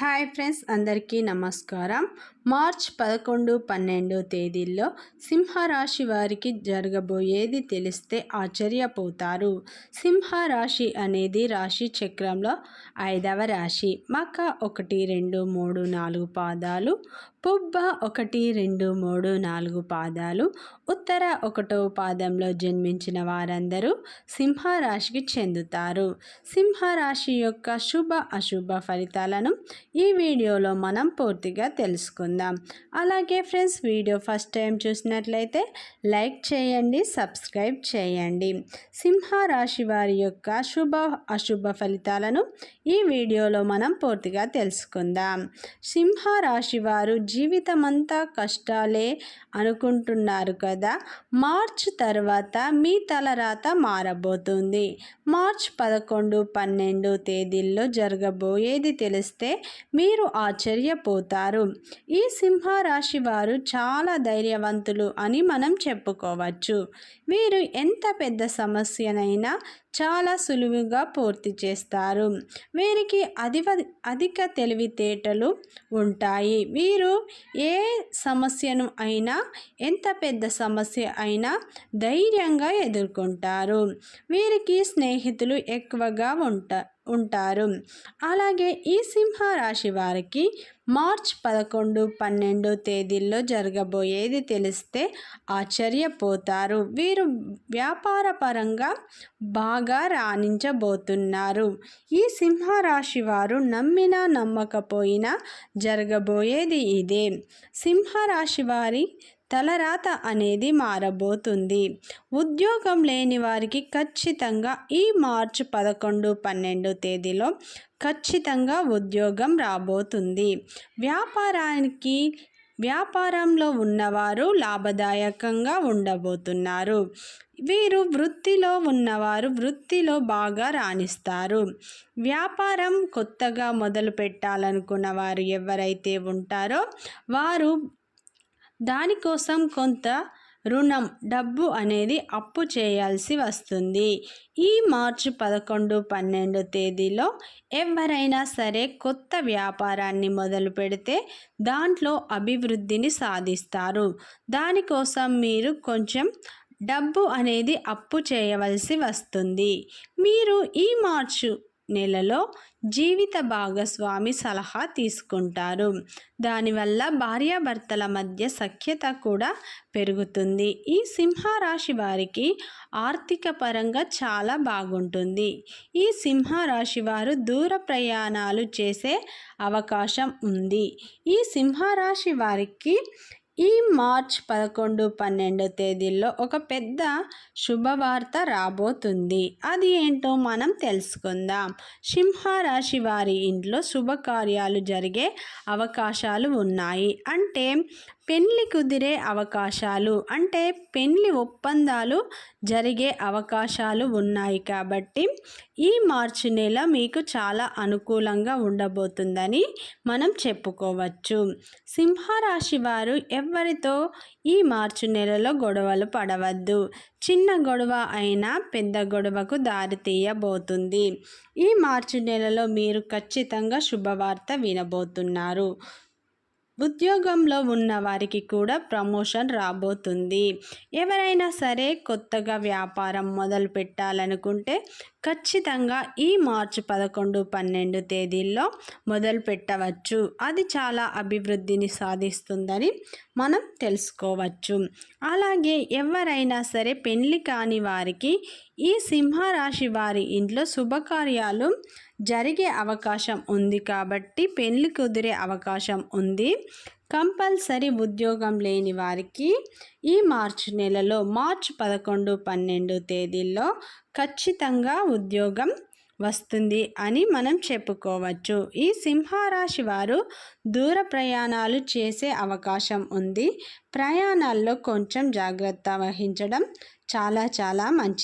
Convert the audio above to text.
Hi friends అందరికీ నమస్కారం. March పదకొండు పన్నెండు తేదీల్లో సింహరాశి వారికి జరగబోయేది తెలిస్తే ఆశ్చర్యపోతారు. సింహరాశి అనేది రాశి చక్రంలో ఐదవ రాశి. మక ఒకటి రెండు మూడు నాలుగు పాదాలు పుబ్బ ఒకటి రెండు మూడు నాలుగు పాదాలు ఉత్తర ఒకటో పాదంలో జన్మించిన వారందరూ సింహరాశికి చెందుతారు. సింహరాశి యొక్క శుభ అశుభ ఫలితాలను ఈ వీడియోలో మనం పూర్తిగా తెలుసుకుందాం. అలాగే ఫ్రెండ్స్ వీడియో ఫస్ట్ టైం చూసినట్లయితే లైక్ చేయండి సబ్స్క్రైబ్ చేయండి. సింహరాశి వారి యొక్క శుభ అశుభ ఫలితాలను ఈ వీడియోలో మనం పూర్తిగా తెలుసుకుందాం. సింహరాశి వారు జీవితమంతా కష్టాలే అనుకుంటున్నారు కదా? మార్చ్ తర్వాత మీ తలరాత మారబోతుంది. మార్చ్ పదకొండు పన్నెండు తేదీల్లో జరగబోయేది తెలిస్తే మీరు ఆశ్చర్యపోతారు. ఈ సింహరాశి వారు చాలా ధైర్యవంతులు అని మనం చెప్పుకోవచ్చు. వీరు ఎంత పెద్ద సమస్యనైనా చాలా సులువుగా పూర్తి చేస్తారు. వీరికి అధివ అధిక తెలివితేటలు ఉంటాయి. వీరు ఏ సమస్యను అయినా ఎంత పెద్ద సమస్య అయినా ధైర్యంగా ఎదుర్కొంటారు. వీరికి స్నేహితులు ఎక్కువగా ఉంటారు ఉంటారు. అలాగే ఈ సింహరాశి వారికి మార్చ్ పదకొండు పన్నెండు తేదీల్లో జరగబోయేది తెలిస్తే ఆశ్చర్యపోతారు. వీరు వ్యాపార పరంగా బాగా రాణించబోతున్నారు. ఈ సింహరాశి వారు నమ్మినా నమ్మకపోయినా జరగబోయేది ఇదే. సింహరాశి వారి తలరాత అనేది మారబోతుంది. ఉద్యోగం లేని వారికి ఖచ్చితంగా ఈ మార్చి పదకొండు పన్నెండు తేదీలో ఖచ్చితంగా ఉద్యోగం రాబోతుంది. వ్యాపారానికి వ్యాపారంలో ఉన్నవారు లాభదాయకంగా ఉండబోతున్నారు. వీరు వృత్తిలో ఉన్నవారు వృత్తిలో బాగా రాణిస్తారు. వ్యాపారం కొత్తగా మొదలు పెట్టాలనుకున్న వారు ఎవరైతే ఉంటారో వారు దానికోసం కొంత రుణం డబ్బు అనేది అప్పు చేయాల్సి వస్తుంది. ఈ మార్చి పదకొండు పన్నెండు తేదీలో ఎవరైనా సరే కొత్త వ్యాపారాన్ని మొదలు పెడితే దాంట్లో అభివృద్ధిని సాధిస్తారు. దానికోసం మీరు కొంచెం డబ్బు అనేది అప్పు చేయవలసి వస్తుంది. మీరు ఈ మార్చు నెలలో జీవిత భాగస్వామి సలహా తీసుకుంటారు. దానివల్ల భార్యాభర్తల మధ్య సఖ్యత కూడా పెరుగుతుంది. ఈ సింహరాశి వారికి ఆర్థిక పరంగా చాలా బాగుంటుంది. ఈ సింహరాశి వారు దూర ప్రయాణాలు చేసే అవకాశం ఉంది. ఈ సింహరాశి వారికి ఈ మార్చ్ పదకొండు పన్నెండు తేదీల్లో ఒక పెద్ద శుభవార్త రాబోతుంది. అది ఏంటో మనం తెలుసుకుందాం. సింహరాశి వారి ఇంట్లో శుభకార్యాలు జరిగే అవకాశాలు ఉన్నాయి. అంటే పెళ్ళి కుదిరే అవకాశాలు. అంటే పెళ్ళి ఒప్పందాలు జరిగే అవకాశాలు ఉన్నాయి కాబట్టి ఈ మార్చి నెల మీకు చాలా అనుకూలంగా ఉండబోతుందని మనం చెప్పుకోవచ్చు. సింహరాశి వారు ఎవరితో ఈ మార్చి నెలలో గొడవలు పడవద్దు. చిన్న గొడవ అయినా పెద్ద గొడవకు దారి తీయబోతుంది. ఈ మార్చి నెలలో మీరు ఖచ్చితంగా శుభవార్త వినబోతున్నారు. ఉద్యోగంలో ఉన్న వారికి కూడా ప్రమోషన్ రాబోతుంది. ఎవరైనా సరే కొత్తగా వ్యాపారం మొదలు పెట్టాలనుకుంటే ఖచ్చితంగా ఈ మార్చి పదకొండు పన్నెండు తేదీల్లో మొదలు పెట్టవచ్చు. అది చాలా అభివృద్ధిని సాధిస్తుందని మనం తెలుసుకోవచ్చు. అలాగే ఎవరైనా సరే పెళ్ళి కాని వారికి ఈ సింహరాశి వారి ఇంట్లో శుభకార్యాలు జరిగే అవకాశం ఉంది కాబట్టి పెళ్ళి కుదిరే అవకాశం ఉంది. కంపల్సరీ ఉద్యోగం లేని వారికి ఈ మార్చి నెలలో మార్చ్ పదకొండు పన్నెండు తేదీల్లో ఖచ్చితంగా ఉద్యోగం వస్తుంది అని మనం చెప్పుకోవచ్చు. ఈ సింహరాశి వారు దూర ప్రయాణాలు చేసే అవకాశం ఉంది. ప్రయాణాల్లో కొంచెం జాగ్రత్త వహించడం చాలా చాలా మంచిది.